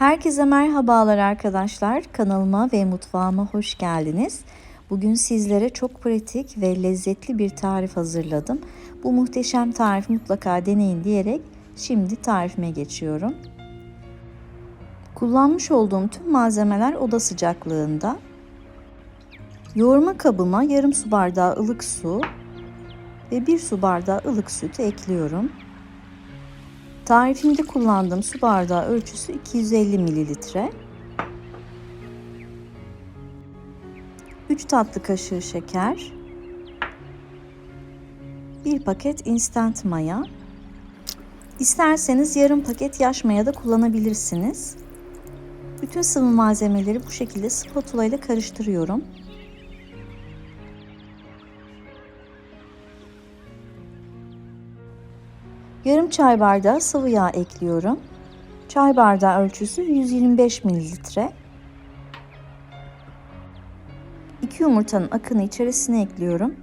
Herkese merhabalar arkadaşlar. Kanalıma ve mutfağıma hoş geldiniz. Bugün sizlere çok pratik ve lezzetli bir tarif hazırladım. Bu muhteşem tarifi mutlaka deneyin diyerek şimdi tarifime geçiyorum. Kullanmış olduğum tüm malzemeler oda sıcaklığında. Yoğurma kabıma yarım su bardağı ılık su ve bir su bardağı ılık sütü ekliyorum. Tarifimde kullandığım su bardağı ölçüsü 250 mililitre. 3 tatlı kaşığı şeker. 1 paket instant maya. İsterseniz yarım paket yaş maya da kullanabilirsiniz. Bütün sıvı malzemeleri bu şekilde spatula ile karıştırıyorum. Yarım çay bardağı sıvı yağ ekliyorum. Çay bardağı ölçüsü 125 mililitre. 2 yumurtanın akını içerisine ekliyorum.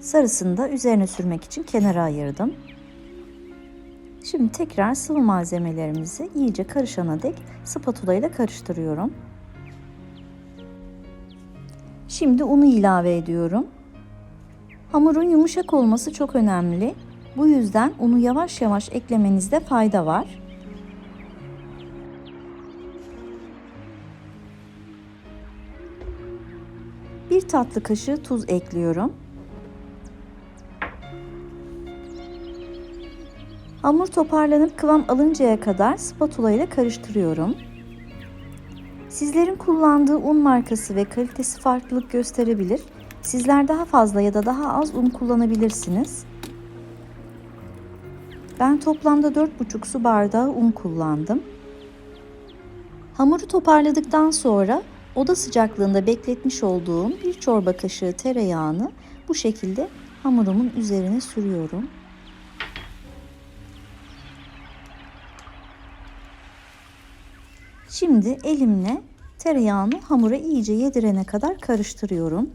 Sarısını da üzerine sürmek için kenara ayırdım. Şimdi tekrar sıvı malzemelerimizi iyice karışana dek spatula ile karıştırıyorum. Şimdi unu ilave ediyorum. Hamurun yumuşak olması çok önemli. Bu yüzden unu yavaş yavaş eklemenizde fayda var. Bir tatlı kaşığı tuz ekliyorum. Hamur toparlanıp kıvam alıncaya kadar spatula ile karıştırıyorum. Sizlerin kullandığı un markası ve kalitesi farklılık gösterebilir. Sizler daha fazla ya da daha az un kullanabilirsiniz. Ben toplamda 4,5 su bardağı un kullandım. Hamuru toparladıktan sonra oda sıcaklığında bekletmiş olduğum bir çorba kaşığı tereyağını bu şekilde hamurumun üzerine sürüyorum. Şimdi elimle tereyağını hamura iyice yedirene kadar karıştırıyorum.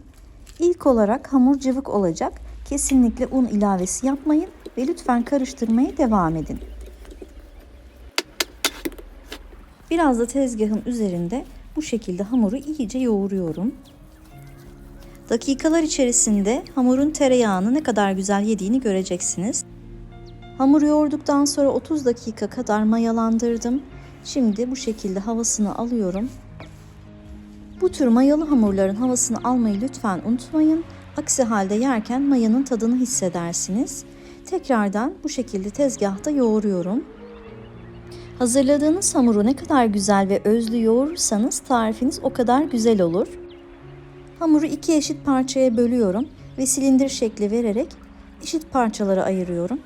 İlk olarak hamur cıvık olacak. Kesinlikle un ilavesi yapmayın ve lütfen karıştırmaya devam edin. Biraz da tezgahın üzerinde bu şekilde hamuru iyice yoğuruyorum. Dakikalar içerisinde hamurun tereyağını ne kadar güzel yediğini göreceksiniz. Hamuru yoğurduktan sonra 30 dakika kadar mayalandırdım. Şimdi bu şekilde havasını alıyorum. Bu tür mayalı hamurların havasını almayı lütfen unutmayın. Aksi halde yerken mayanın tadını hissedersiniz. Tekrardan bu şekilde tezgahta yoğuruyorum. Hazırladığınız hamuru ne kadar güzel ve özlü yoğurursanız tarifiniz o kadar güzel olur. Hamuru iki eşit parçaya bölüyorum ve silindir şekli vererek eşit parçalara ayırıyorum.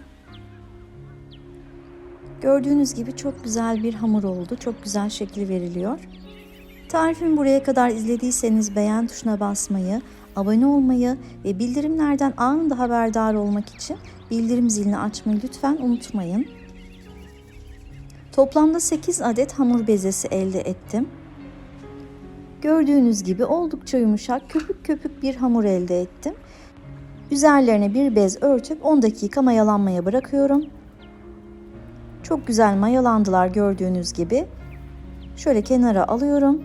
Gördüğünüz gibi çok güzel bir hamur oldu. Çok güzel şekli veriliyor. Tarifimi buraya kadar izlediyseniz beğen tuşuna basmayı, abone olmayı ve bildirimlerden anında haberdar olmak için bildirim zilini açmayı lütfen unutmayın. Toplamda 8 adet hamur bezesi elde ettim. Gördüğünüz gibi oldukça yumuşak, köpük köpük bir hamur elde ettim. Üzerlerine bir bez örtüp 10 dakika mayalanmaya bırakıyorum. Çok güzel mayalandılar gördüğünüz gibi. Şöyle kenara alıyorum.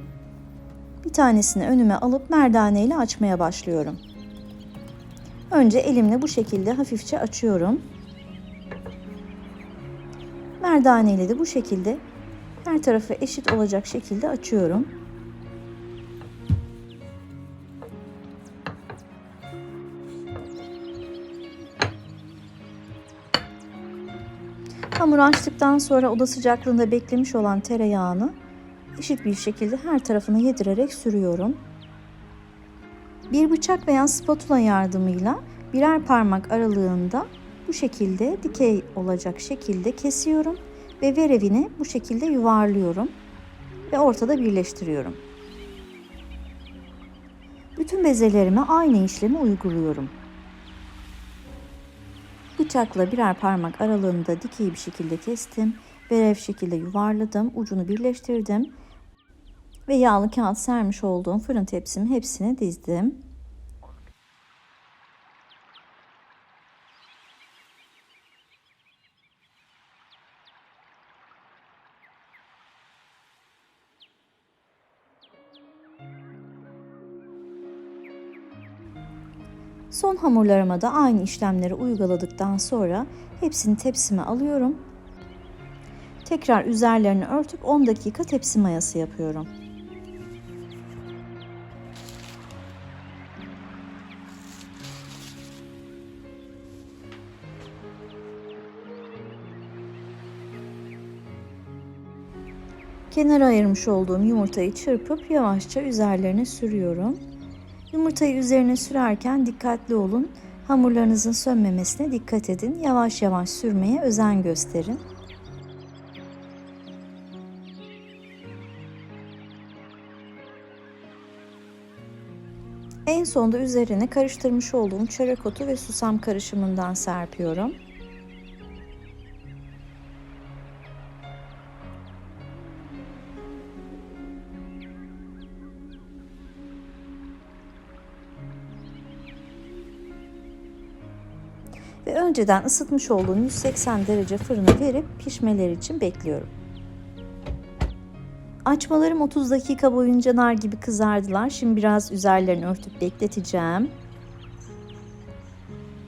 Bir tanesini önüme alıp merdane ile açmaya başlıyorum. Önce elimle bu şekilde hafifçe açıyorum. Merdane ile de bu şekilde her tarafı eşit olacak şekilde açıyorum. Hamur açtıktan sonra oda sıcaklığında beklemiş olan tereyağını eşit bir şekilde her tarafını yedirerek sürüyorum. Bir bıçak veya spatula yardımıyla birer parmak aralığında bu şekilde dikey olacak şekilde kesiyorum ve verevini bu şekilde yuvarlıyorum ve ortada birleştiriyorum. Bütün bezelerime aynı işlemi uyguluyorum. Bıçakla birer parmak aralığında dikey bir şekilde kestim. Verev şekilde yuvarladım. Ucunu birleştirdim ve yağlı kağıt sermiş olduğum fırın tepsimin hepsini dizdim. Son hamurlarıma da aynı işlemleri uyguladıktan sonra hepsini tepsime alıyorum. Tekrar üzerlerini örtüp 10 dakika tepsi mayası yapıyorum. Kenara ayırmış olduğum yumurtayı çırpıp yavaşça üzerlerine sürüyorum. Yumurtayı üzerine sürerken dikkatli olun. Hamurlarınızın sönmemesine dikkat edin. Yavaş yavaş sürmeye özen gösterin. En sonda üzerine karıştırmış olduğum çörek otu ve susam karışımından serpiyorum. Önceden ısıtmış olduğum 180 derece fırına verip pişmeleri için bekliyorum. Açmalarım 30 dakika boyunca nar gibi kızardılar. Şimdi biraz üzerlerini örtüp bekleteceğim.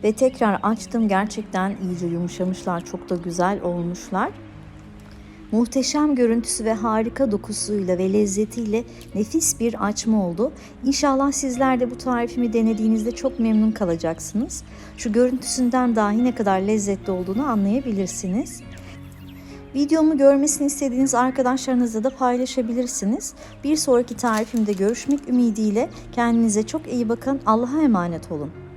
Ve tekrar açtım. Gerçekten iyice yumuşamışlar. Çok da güzel olmuşlar. Muhteşem görüntüsü ve harika dokusuyla ve lezzetiyle nefis bir açma oldu. İnşallah sizler de bu tarifimi denediğinizde çok memnun kalacaksınız. Şu görüntüsünden dahi ne kadar lezzetli olduğunu anlayabilirsiniz. Videomu görmesini istediğiniz arkadaşlarınızla da paylaşabilirsiniz. Bir sonraki tarifimde görüşmek ümidiyle kendinize çok iyi bakın. Allah'a emanet olun.